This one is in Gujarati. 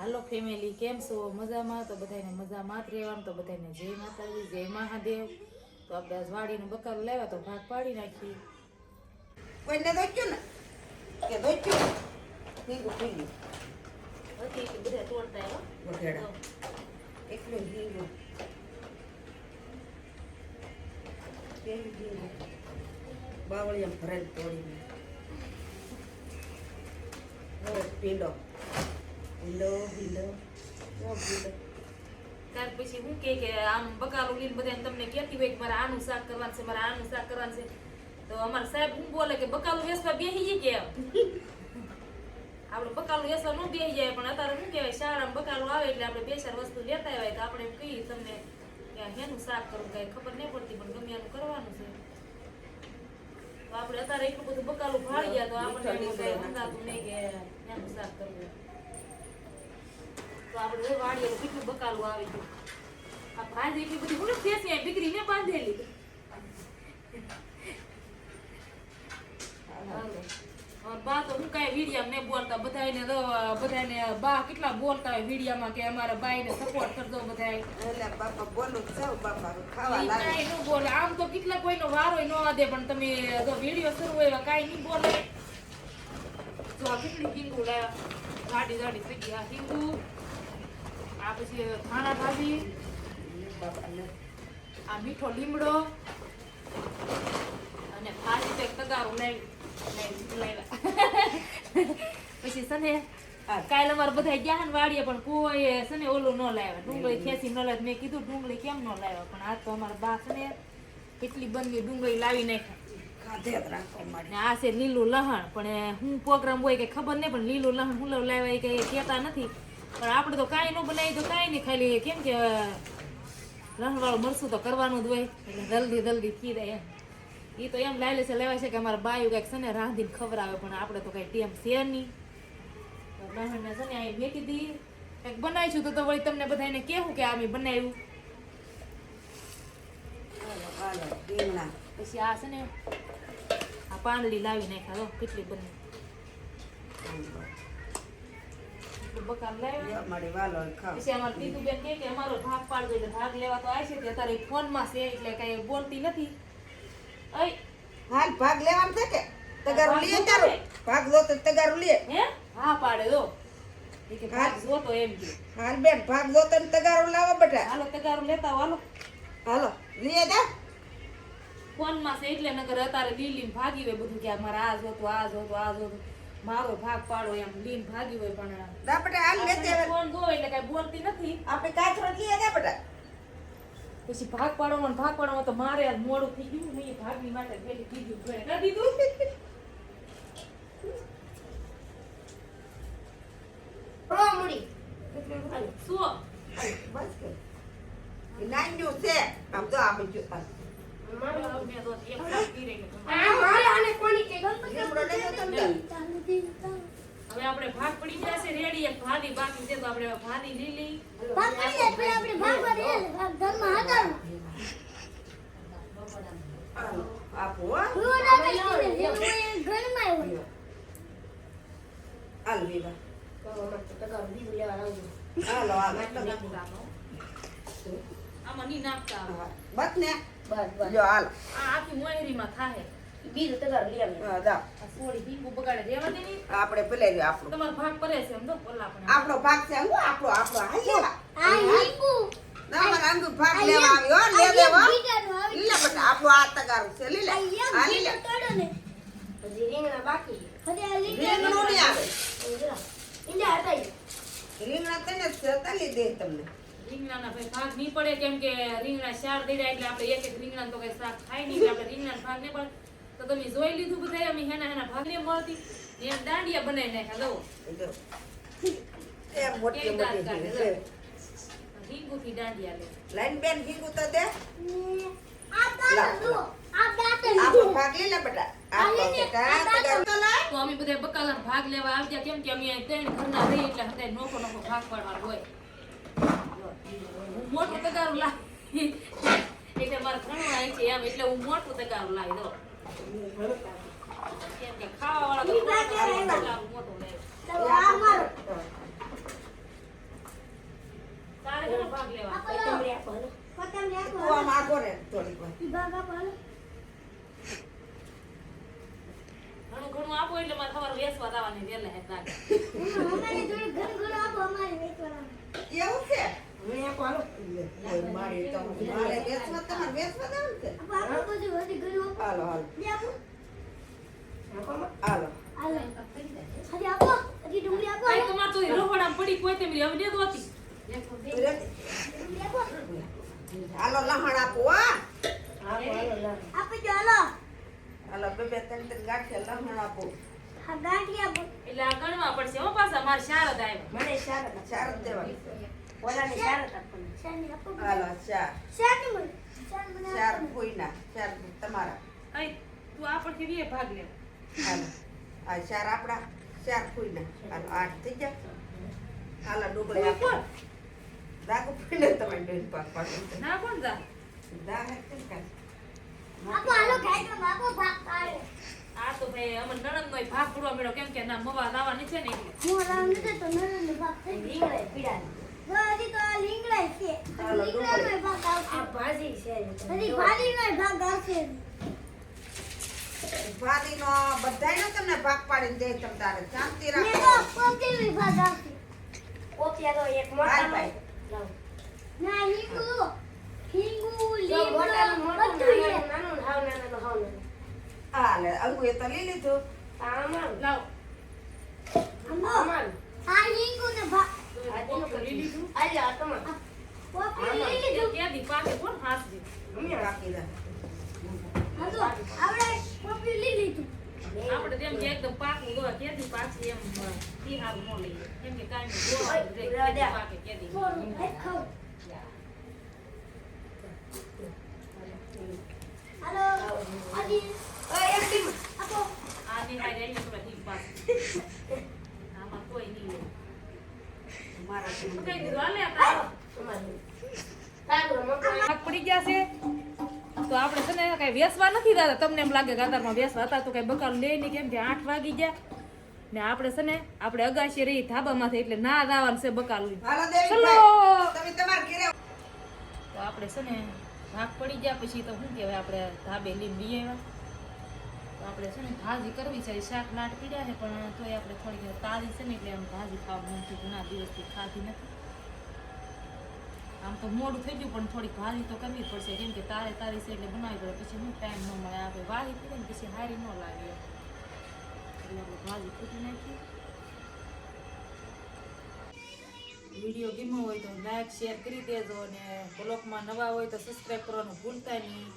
હાલો ફેમિલી કેમ છો? મજામાં? તો બધાને મજામાં જ રહેવાનું તો બધાને જય માતાજી જય મહાદેવ. તો આપણે આજ વાડીનું બકારો લાવ્યા તો ભાગ પાડી નાખી કોઈને દોચ્યું ને? કે દોચ્યું? ભીગું ભીગું હતી બધા તોડતા. વઘેડા. એકલું ભીગું બાવળિયા ભરેલ તોડીને હવે કેવો પીલો ત્યાર પછી હું કે આમ બકાલું લઈને બધાને તમને કહેતી હોય કે મારે આનું શાક કરવાનું છે, મારે આનું શાક કરવાનું છે. તો અમારા સાહેબ હું બોલે કે બકાલું વેસવા બેસી જાય કે આપણે બકાલું વેસવા ન બેસી જાય, પણ અત્યારે શું કહેવાય શાળામાં બકાલું આવે એટલે આપણે બે ચાર વસ્તુ લેતા હોય તો આપણે કહીએ તમને કે હેનું શાક કરવું કાંઈ ખબર નહીં પડતી, પણ ગમે એનું કરવાનું છે. તો આપણે અત્યારે એટલું બધું બકાલું ભાળી ગયા તો આપણે એમ સમજાતું નહીં કે હેનું શાક કરવું. તો આપણે વાડીએ કેટલું બકાલું આવે છે. આ ભાંજ એટલી બધી હું ફેસી આ દીકરીને બાંધેલી. બા તો હું કાંઈ વિડીયામાં નહીં બોલતા બધાયને બધાને બા કેટલા બોલતા હોય વિડીયામાં કે અમારા બાઈને સપોર્ટ કરજો બધાય. બાપા બોલું જાવ બાપા ખાવા લાગે. ન બોલે. આમ તો કેટલા કોઈનો વારોય ન વાદે પણ તમે જો વીડિયો શરૂ હોય કાંઈ નહીં બોલે. જો કેટલી હિંગુ લાવ્યા ગાડી ગાડી થઈ ગયા હિંગુ પછી ધાણા ભાજી, આ મીઠો લીમડો અને ભાજી તો તગારું લાવી લાવી- પછી સને કાલે અમારે બધા ગયા ને વાડીએ, પણ કોઈ છે ઓલું ન લાવ્યા. ડુંગળી ખેંચી ન લાવ્યા મેં કીધું, ડુંગળી કેમ ન લાવ્યા? પણ આ તો અમારા બા ને કેટલી બંધી ડુંગળી લાવી નાખી. આ છે લીલું લહણ. પણ હું પ્રોગ્રામ હોય કે ખબર નહીં પણ લીલું લહણ હું લાવ્યા કે કહેતા નથી. પણ આપણે તો કાંઈ ન બનાવી તો કાંઈ નહીં ખાલી કેમ કે રણવાળું મરસું તો કરવાનું જ હોય. એટલે જલ્દી જલ્દી દે એમ એ તો એમ લાયલે છે લેવાય છે કે અમારા બાયું કંઈક છે ને રાંધીને ખવડાવે પણ આપણે તો કાંઈ ટેમ છે નહીં. તો લહણને છે ને અહીં મેકી દી. કંઈક બનાવીશું તો તો વળી તમને બધાને કહેવું કે અમે બનાવ્યું. પછી આ છે ને આ પાંદડી લાવી નાખ્યા હો કેટલી બની. એટલું બકાલ લાવ્યા. મારી વાલો ખાવ. પછી અમારે દીદુબેન કહે કે અમારો ભાગ પાડજો એટલે ભાગ લેવા તો આવશે તે અત્યારે ફોનમાં છે એટલે કઈ બોલતી નથી. અય. હાલ ભાગ લેવાનું છે કે? તગારું લે તારો. ભાગ લો તો તગારું લે. હે? હા પાડે દો કે ભાગ જોતો એમ કે. હાલ બેન ભાગ લો તો તગારું લાવો બેટા. હાલો તગારું લેતા આવો, હાલો. હાલો લે દે ફોનમાં છે એટલે નગર અત્યારે લીલી ભાગી હોય બધું કે મારે આ જોતું આ જોતું આ જોતું. મારો ભાગ પાડો એમ લીન ભાગી હોય પણ દાપટા હાલ લે તે ફોન જો એટલે કઈ બોલતી નથી. આપણે કાચરો લે દે બેટા પછી ભાગ પાડો ને ભાગ પાડો તો મારે આજ મોડું થઈ ગયું મેં ભાગની માટે પેલી દીધું ઘરે કરી દીધું. શું? બસ કે. નાન્યું છે. આમ તો આમ જો હાલ. મેં તો એક ભાગી રહી ગઈ. લીમડો લઈ લો તમે હવે આપણે ભાગ પડી ગયા છે રેડી એક ભાદી બાકી છે તો આપણે ભાદી લીલી હાલો, આપો હો. હાલ વિવા હાલો હાલો નાખવાનો. આમાં નહીં નાખતા બસ ને જો હાલ. આ આખી મોયરીમાં થાહે. હા, દા આ સોળી હિંગુ બગાડે રેવા દે આપણે પેલે જો આપણો. તમારો ભાગ પરે છે એમ તો ઓલા પણ આપણો ભાગ છે હું આપણો આપણો. હાલ લેવા ના મારે આંગુ ભાગ લેવા આવ્યો લે લેવા લીલા બેટા આપણો આ તગારું છે લીલા હા લીલા રીંગણું નહીં આવે. રીંગણા તને તલી દે તમને. રીંગણાના ભાઈ ભાગ નહીં પડે કેમ કે રીંગણા ચાર દઈ એટલે આપણે એક એક રીંગણા તો કઈ શાક ખાય નહીં એટલે આપણે રીંગણાના ભાગ નહીં પડે. તો તમે જોઈ લીધું બધા અમે હેના હેના ભાગ નહીં મળતી એમ દાંડિયા બનાવી નાખ્યા દો જો. એ મોટી કેવી દાંત મોટી કાઢે, છે. રીંગુથી દાંડિયા લે. લાઈન બેન ભીગું તો દે. આપણો ભાગ લીલા બેટા. આપણો બેટા તગારું તો લાય. તો અમે બધા બકાલાનો ભાગ લેવા આવ્યા કેમ કે અમે અહીં ત્રણ ઘરના રહી એટલે હંધાય નોખો નોખો ભાગ પાડવાનો હોય. હું મોટું તગારું લાવી. એટલે મારે ઘણું આવી છે એમ એટલે હું મોટું તગારું લાવી દો કેમ કે ખાવા વાળા મોટું. ભાગ લેવા. ઘણું ઘણું આપો એટલે મારે તમારે વેસવા દાવાની વેલા હે એવું આપો છે? હાલો આપો લહણ આપો હા આપો હાલો હાલો બે બે ત્રણ ત્રણ ગાંઠિયા લહણ આપો એટલે આ ગણવા પડશે હો પાછા મારે શારદ આવ્યા. મને શારદ શારદ દેવાની ઓલાને આપવાની. હાલો ચાર. ચાર ફૂઈના ચાર તમારા. તું આપણથી બે ભાગ લે. હાલો. આ ચાર આપણા ચાર ફૂઈના હાલો આઠ થઈ ગયા. હાલો ડુંગળી આપો દાગુ ફૂઈને તમારી પાડો. ના કોણ જા દા હે કેમ કાંઈ? આ તો ભાઈ અમર નણંદ નો ભાગ પૂરવા મળ્યો કેમ કે ના મવા દાવાની છે ને એટલે. રીંગણાય પીળા. આ ભાજી છે ભાલીનો બધાયનો તમને ભાગ પાડીને દે તમ તારે શાંતિ રાખો કોપિયા તો એક ભાઈ મોટા ભાઈ લાવો. ના મોટાનું મોટું, બધું છે નાનું નાનું, હાવ નાનાનું હાવ નાનું. લે અંગુ એ તો લઈ લીધું આ અમારું. લાવ આ આપણે તેમ કે એકદમ પાકું દોવા ક્યાંથી પાછી એમ હારું ન લઈએ કેમ કે કાઈ પાકે ક્યાંથી થોડું એક ખાવ હાલો આજી ઓય, એક ટીમ. આપો આ નિહાળી આવીને થોડા ઠીક પાકે આમાં કોઈ નહીં લે મારા તો ટીમ કઈ દીધું હાલે આપણે અમારું. કાગડો મોટો. ભાગ પડી ગયા છે તો આપણે ને કઈ નથી દાદા. તમને એમ લાગે ગાતારમાં બેસવા હતા તો કઈ બકાલ લે નહીં. કેમ કે આઠ વાગી ગયા. ને આપણે છે ને આપણે અગાશી રહી ધાબામાંથી એટલે ના દાવાનું છે બકાલ ચલો. તો આપણે છે ને ભાગ પડી ગયા પછી તો શું કહેવાય આપણે ધાબે લીમ બી તો આપણે છે ને ભાજી કરવી છે શાક લાટ પીડ્યા છે પણ તોય આપણે થોડીક તાજી છે ને એટલે આમ ભાજી ખાવા મન થયું ઘણા દિવસથી ખાધી નથી. આમ તો મોડું થઈ ગયું, પણ થોડીક ભાજી તો કરવી પડશે. કેમ કે તારે તારી છે એટલે બનાવી પડે, પછી હું ટાઈમ ન મળે. આપણે વાળી થઈ ને પછી હારી ન લાગે. એટલે આપણે ભાજી કૂટી નાખી. વીડિયો ગમ્યો હોય તો લાઈક, શેર કરી દેજો અને બ્લોગમાં નવા હોય તો સબસ્ક્રાઈબ કરવાનું ભૂલતા નહીં.